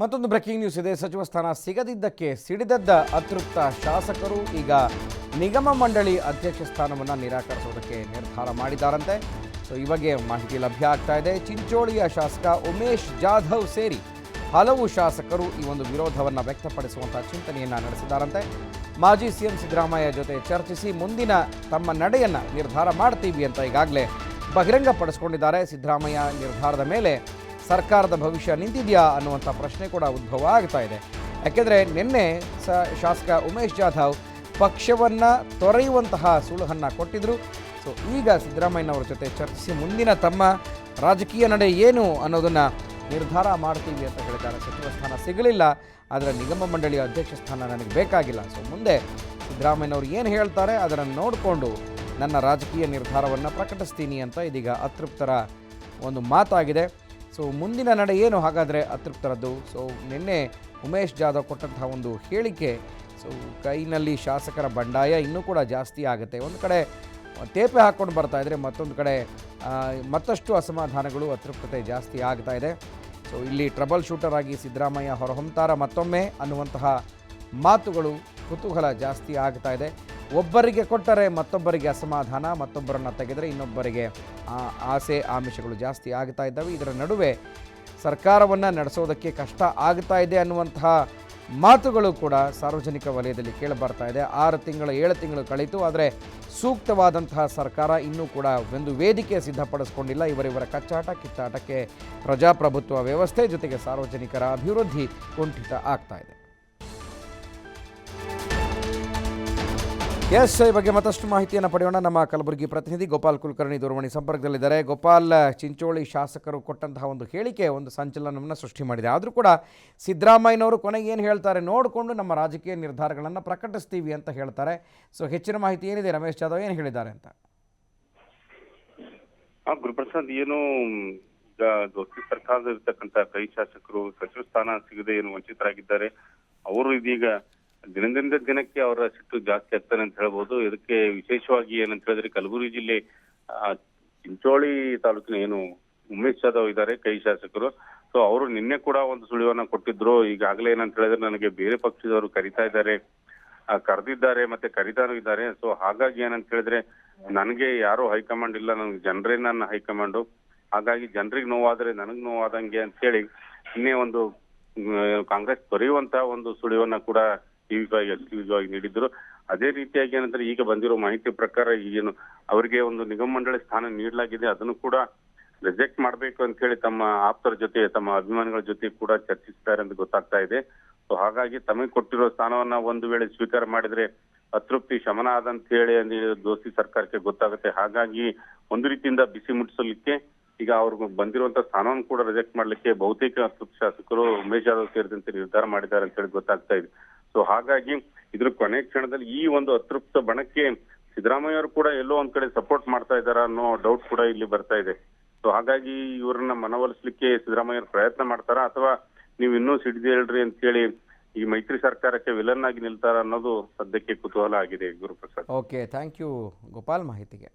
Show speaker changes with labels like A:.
A: ಮತ್ತೊಂದು breaking news ಇದೆ. ಸಚಿವ ಸ್ಥಾನ ಸಿಗದಿದ್ದಕ್ಕೆ ಸಿಡಿದದ್ದ ಅತೃಪ್ತ ಶಾಸಕರು ಈಗ ನಿಗಮ ಮಂಡಳಿ ಅಧ್ಯಕ್ಷ ಸ್ಥಾನವನ್ನು ನಿರಾಕರಿಸುವುದಕ್ಕೆ ನಿರ್ಧಾರ ಮಾಡಿದ್ದಾರಂತೆ. ಸೊ ಈ ಬಗ್ಗೆ ಮಾಹಿತಿ ಲಭ್ಯ ಆಗ್ತಾ ಇದೆ. ಚಿಂಚೋಳಿಯ ಶಾಸಕ ಉಮೇಶ್ ಜಾಧವ್ ಸೇರಿ ಹಲವು ಶಾಸಕರು ಈ ಒಂದು ವಿರೋಧವನ್ನು ವ್ಯಕ್ತಪಡಿಸುವಂಥ ಚಿಂತನೆಯನ್ನು ನಡೆಸಿದ್ದಾರಂತೆ. ಮಾಜಿ ಸಿಎಂ ಸಿದ್ದರಾಮಯ್ಯ ಜೊತೆ ಚರ್ಚಿಸಿ ಮುಂದಿನ ತಮ್ಮ ನಡೆಯನ್ನು ನಿರ್ಧಾರ ಮಾಡ್ತೀವಿ ಅಂತ ಈಗಾಗಲೇ ಬಹಿರಂಗಪಡಿಸಿಕೊಂಡಿದ್ದಾರೆ. ಸಿದ್ದರಾಮಯ್ಯ ನಿರ್ಧಾರದ ಮೇಲೆ ಸರ್ಕಾರದ ಭವಿಷ್ಯ ನಿಂತಿದೆಯಾ ಅನ್ನುವಂಥ ಪ್ರಶ್ನೆ ಕೂಡ ಉದ್ಭವ ಆಗ್ತಾ ಇದೆ. ಯಾಕೆಂದರೆ ನಿನ್ನೆ ಸ ಶಾಸಕ ಉಮೇಶ್ ಜಾಧವ್ ಪಕ್ಷವನ್ನು ತೊರೆಯುವಂತಹ ಸುಳುಹನ್ನು ಕೊಟ್ಟಿದ್ದರು ಸೊ ಈಗ ಸಿದ್ದರಾಮಯ್ಯನವರ ಜೊತೆ ಚರ್ಚಿಸಿ ಮುಂದಿನ ತಮ್ಮ ರಾಜಕೀಯ ನಡೆ ಏನು ಅನ್ನೋದನ್ನು ನಿರ್ಧಾರ ಮಾಡ್ತೀವಿ ಅಂತ ಹೇಳಿದ್ದಾರೆ. ಸಚಿವ ಸ್ಥಾನ ಸಿಗಲಿಲ್ಲ, ಆದರೆ ನಿಗಮ ಮಂಡಳಿಯ ಅಧ್ಯಕ್ಷ ಸ್ಥಾನ ನನಗೆ ಬೇಕಾಗಿಲ್ಲ. ಸೊ ಮುಂದೆ ಸಿದ್ದರಾಮಯ್ಯನವರು ಏನು ಹೇಳ್ತಾರೆ ಅದನ್ನು ನೋಡಿಕೊಂಡು ನನ್ನ ರಾಜಕೀಯ ನಿರ್ಧಾರವನ್ನು ಪ್ರಕಟಿಸ್ತೀನಿ ಅಂತ ಇದೀಗ ಅತೃಪ್ತರ ಒಂದು ಮಾತಾಗಿದೆ. ಸೊ ಮುಂದಿನ ನಡೆ ಏನು? ಹಾಗಾದರೆ ಅತೃಪ್ತರದ್ದು. ಸೊ ನಿನ್ನೆ ಉಮೇಶ್ ಜಾಧವ್ ಕೊಟ್ಟಂತಹ ಒಂದು ಹೇಳಿಕೆ. ಸೊ ಕೈನಲ್ಲಿ ಶಾಸಕರ ಬಂಡಾಯ ಇನ್ನೂ ಕೂಡ ಜಾಸ್ತಿ ಆಗುತ್ತೆ. ಒಂದು ಕಡೆ ತೇಪೆ ಹಾಕ್ಕೊಂಡು ಬರ್ತಾ ಇದ್ದರೆ ಮತ್ತೊಂದು ಕಡೆ ಮತ್ತಷ್ಟು ಅಸಮಾಧಾನಗಳು, ಅತೃಪ್ತತೆ ಜಾಸ್ತಿ ಆಗ್ತಾ ಇದೆ. ಸೊ ಇಲ್ಲಿ ಟ್ರಬಲ್ ಶೂಟರ್ ಆಗಿ ಸಿದ್ದರಾಮಯ್ಯ ಹೊರಹೊಮ್ತಾರ ಮತ್ತೊಮ್ಮೆ ಅನ್ನುವಂತಹ ಮಾತುಗಳು, ಕುತೂಹಲ ಜಾಸ್ತಿ ಆಗ್ತಾ ಇದೆ. ಒಬ್ಬರಿಗೆ ಕೊಟ್ಟರೆ ಮತ್ತೊಬ್ಬರಿಗೆ ಅಸಮಾಧಾನ, ಮತ್ತೊಬ್ಬರನ್ನು ತೆಗೆದರೆ ಇನ್ನೊಬ್ಬರಿಗೆ ಆಸೆ, ಆಮಿಷಗಳು ಜಾಸ್ತಿ ಆಗ್ತಾ ಇದ್ದಾವೆ. ಇದರ ನಡುವೆ ಸರ್ಕಾರವನ್ನು ನಡೆಸೋದಕ್ಕೆ ಕಷ್ಟ ಆಗ್ತಾ ಇದೆ ಅನ್ನುವಂತಹ ಮಾತುಗಳು ಕೂಡ ಸಾರ್ವಜನಿಕ ವಲಯದಲ್ಲಿ ಕೇಳಿಬರ್ತಾ ಇದೆ. ಆರು ತಿಂಗಳು, ಏಳು ತಿಂಗಳು ಕಳೀತು, ಆದರೆ ಸೂಕ್ತವಾದಂತಹ ಸರ್ಕಾರ ಇನ್ನೂ ಕೂಡ ಒಂದು ವೇದಿಕೆ ಸಿದ್ಧಪಡಿಸ್ಕೊಂಡಿಲ್ಲ. ಇವರಿವರ ಕಚ್ಚಾಟ ಕಿತ್ತಾಟಕ್ಕೆ ಪ್ರಜಾಪ್ರಭುತ್ವ ವ್ಯವಸ್ಥೆ ಜೊತೆಗೆ ಸಾರ್ವಜನಿಕರ ಅಭಿವೃದ್ಧಿ ಕುಂಠಿತ ಆಗ್ತಾ ಇದೆ. ಎಸ್ ಈ ಬಗ್ಗೆ ಮತ್ತಷ್ಟು ಮಾಹಿತಿಯನ್ನು ಪಡೆಯೋಣ. ನಮ್ಮ ಕಲಬುರಗಿ ಪ್ರತಿನಿಧಿ ಗೋಪಾಲ್ ಕುಲಕರ್ಣಿ ದೂರವಾಣಿ ಸಂಪರ್ಕದಲ್ಲಿದ್ದಾರೆ. ಗೋಪಾಲ್, ಚಿಂಚೋಳಿ ಶಾಸಕರು ಕೊಟ್ಟಂತಹ ಒಂದು ಹೇಳಿಕೆ, ಒಂದು ಸಂಚಲನವನ್ನು ಸೃಷ್ಟಿ ಮಾಡಿದೆ. ಆದರೂ ಕೂಡ ಸಿದ್ದರಾಮಯ್ಯನವರು ಕೊನೆಗೆ ಏನು ಹೇಳ್ತಾರೆ ನೋಡಿಕೊಂಡು ನಮ್ಮ ರಾಜಕೀಯ ನಿರ್ಧಾರಗಳನ್ನು ಪ್ರಕಟಿಸ್ತೀವಿ ಅಂತ ಹೇಳ್ತಾರೆ. ಸೊ, ಹೆಚ್ಚಿನ ಮಾಹಿತಿ ಏನಿದೆ? ರಮೇಶ್ ಜಾಧವ್ ಏನು ಹೇಳಿದ್ದಾರೆ ಅಂತ?
B: ಗುರುಪ್ರಸಾದ್, ಏನು, ಈಗ ದೋಸ್ತಿ ಸರ್ಕಾರದ ಇರ್ತಕ್ಕಂತ ಕೈ ಶಾಸಕರು ಸಚಿವ ಸ್ಥಾನ ಸಿಗದೆ ಏನು ವಂಚಿತರಾಗಿದ್ದಾರೆ. ಅವರು ಇದೀಗ ದಿನದಿಂದ ದಿನಕ್ಕೆ ಅವರ ಸಿಟ್ಟು ಜಾಸ್ತಿ ಆಗ್ತಾನೆ ಅಂತ ಹೇಳ್ಬೋದು. ಇದಕ್ಕೆ ವಿಶೇಷವಾಗಿ ಏನಂತ ಹೇಳಿದ್ರೆ ಕಲಬುರಗಿ ಜಿಲ್ಲೆ ಚಿಂಚೋಳಿ ತಾಲೂಕಿನ ಏನು ಉಮೇಶ್ ಜಾಧವ್ ಇದ್ದಾರೆ, ಕೈ ಶಾಸಕರು. ಸೊ ಅವರು ನಿನ್ನೆ ಕೂಡ ಒಂದು ಸುಳಿವನ್ನ ಕೊಟ್ಟಿದ್ರು. ಈಗಾಗಲೇ ಏನಂತ ಹೇಳಿದ್ರೆ ನನಗೆ ಬೇರೆ ಪಕ್ಷದವರು ಕರಿತಾ ಇದ್ದಾರೆ ಕರೆದಿದ್ದಾರೆ ಮತ್ತೆ ಕರಿತಾನು ಇದ್ದಾರೆ. ಸೊ ಹಾಗಾಗಿ ಏನಂತ ಹೇಳಿದ್ರೆ ನನಗೆ ಯಾರು ಹೈಕಮಾಂಡ್ ಇಲ್ಲ. ನನಗೆ ಜನರೇ ನನ್ನ ಹೈಕಮಾಂಡು. ಹಾಗಾಗಿ ಜನರಿಗೆ ನೋವಾದ್ರೆ ನನಗ್ ನೋವಾದಂಗೆ ಅಂತ ಹೇಳಿ ನಿನ್ನೆ ಒಂದು ಕಾಂಗ್ರೆಸ್ ತೊರೆಯುವಂತ ಒಂದು ಸುಳಿವನ್ನ ಕೂಡ ಟಿವಿ ಎಕ್ಸ್ಕ್ಲೂಸಿವ್ ನೀಡಿದ್ರು. ಅದೇ ರೀತಿಯಾಗಿ ಏನಂದ್ರೆ ಈಗ ಬಂದಿರೋ ಮಾಹಿತಿ ಪ್ರಕಾರ ಏನು ಅವರಿಗೆ ಒಂದು ನಿಗಮ ಮಂಡಳಿ ಸ್ಥಾನ ನೀಡಲಾಗಿದೆ. ಅದನ್ನು ಕೂಡ ರಿಜೆಕ್ಟ್ ಮಾಡಬೇಕು ಅಂತ ಹೇಳಿ ತಮ್ಮ ಆಪ್ತರ ಜೊತೆ, ತಮ್ಮ ಅಭಿಮಾನಿಗಳ ಜೊತೆ ಕೂಡ ಚರ್ಚಿಸ್ತಾರೆ ಅಂತ ಗೊತ್ತಾಗ್ತಾ ಇದೆ. ಸೊ ಹಾಗಾಗಿ ತಮಗೆ ಕೊಟ್ಟಿರೋ ಸ್ಥಾನವನ್ನ ಒಂದು ವೇಳೆ ಸ್ವೀಕಾರ ಮಾಡಿದ್ರೆ ಅತೃಪ್ತಿ, ಶಮನ ಆದಂತ ಹೇಳಿ ದೋಸ್ತಿ ಸರ್ಕಾರಕ್ಕೆ ಗೊತ್ತಾಗುತ್ತೆ. ಹಾಗಾಗಿ ಒಂದು ರೀತಿಯಿಂದ ಬಿಸಿ ಮುಟ್ಟಿಸಲಿಕ್ಕೆ ಈಗ ಅವ್ರಿಗೆ ಬಂದಿರುವಂತ ಸ್ಥಾನವನ್ನು ಕೂಡ ರಿಜೆಕ್ಟ್ ಮಾಡ್ಲಿಕ್ಕೆ ಬಹುತೇಕ ಶಾಸಕರು ಉಮೇಶ್ ಯಾದವ್ ಸೇರಿದಂತೆ ನಿರ್ಧಾರ ಮಾಡಿದ್ದಾರೆ ಅಂತ ಹೇಳಿ ಗೊತ್ತಾಗ್ತಾ ಇದೆ. ಸೊ ಹಾಗಾಗಿ ಇದ್ರ ಕೊನೆ ಕ್ಷಣದಲ್ಲಿ ಈ ಒಂದು ಅತೃಪ್ತ ಬಣಕ್ಕೆ ಸಿದ್ದರಾಮಯ್ಯ ಅವರು ಕೂಡ ಎಲ್ಲೋ ಒಂದ್ ಕಡೆ ಸಪೋರ್ಟ್ ಮಾಡ್ತಾ ಇದಾರ ಅನ್ನೋ ಡೌಟ್ ಕೂಡ ಇಲ್ಲಿ ಬರ್ತಾ ಇದೆ. ಸೊ ಹಾಗಾಗಿ ಇವ್ರನ್ನ ಮನವೊಲಿಸ್ಲಿಕ್ಕೆ ಸಿದ್ದರಾಮಯ್ಯ ಪ್ರಯತ್ನ ಮಾಡ್ತಾರಾ ಅಥವಾ ನೀವು ಇನ್ನೂ ಸಿಡಿದು ಹೇಳ್ರಿ ಅಂತ ಹೇಳಿ ಈ ಮೈತ್ರಿ ಸರ್ಕಾರಕ್ಕೆ ವಿಲನ್ ಆಗಿ ನಿಲ್ತಾರ ಅನ್ನೋದು ಸದ್ಯಕ್ಕೆ ಕುತೂಹಲ ಆಗಿದೆ Guruprasad.
A: Okay thank you Gopal ಮಾಹಿತಿಗೆ.